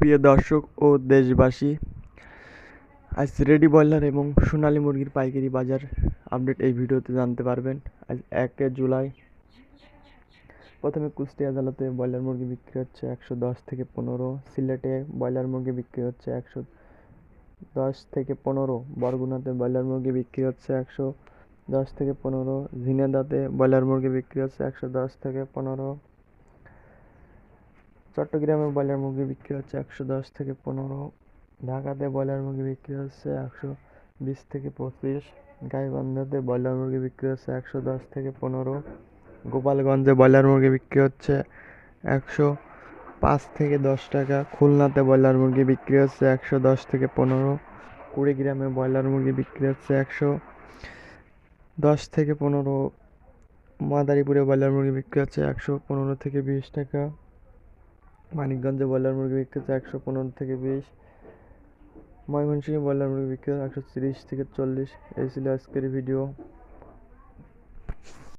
প্রিয় দর্শক ও দেশবাসী, আজ রেডি ব্রয়লার এবং সোনালী মুরগির পাইকারি বাজার আপডেট এই ভিডিওতে জানতে পারবেন। আজ একে জুলাই। প্রথমে কুষ্টি আদালতে ব্রয়লার মুরগি বিক্রি হচ্ছে একশো দশ থেকে পনেরো, সিলেটে ব্রয়লার মুরগি বিক্রি হচ্ছে একশো দশ থেকে পনেরো, বরগুনাতে ব্রয়লার মুরগি বিক্রি হচ্ছে একশো দশ থেকে পনেরো ঝিনেদাতে ব্রয়লার মুরগি বিক্রি হচ্ছে একশো দশ থেকে পনেরো। চট্টগ্রামে ব্রয়লার মুরগি বিক্রি হচ্ছে একশো দশ থেকে পনেরো, ঢাকাতে ব্রয়লার মুরগি বিক্রি হচ্ছে একশো বিশ থেকে পঁচিশ, গাইবান্ধাতে ব্রয়লার মুরগি বিক্রি হচ্ছে একশো দশ থেকে পনেরো, গোপালগঞ্জে ব্রয়লার মুরগি বিক্রি হচ্ছে একশো পাঁচ থেকে দশ টাকা, খুলনাতে ব্রয়লার মুরগি বিক্রি হচ্ছে একশো দশ থেকে পনেরো, কুড়িগ্রামে ব্রয়লার মুরগি বিক্রি হচ্ছে একশো দশ থেকে পনেরো, মাদারীপুরে ব্রয়লার মুরগি বিক্রি হচ্ছে একশো পনেরো থেকে বিশ টাকা মানিকগঞ্জে ব্রয়লার মুরগি বিক্রি হচ্ছে একশো পনেরো থেকে বিশ। ময়মনসিংহে ব্রয়লার মুরগি বিক্রি একশো তিরিশ থেকে চল্লিশ। এই ছিল আজকের ভিডিও।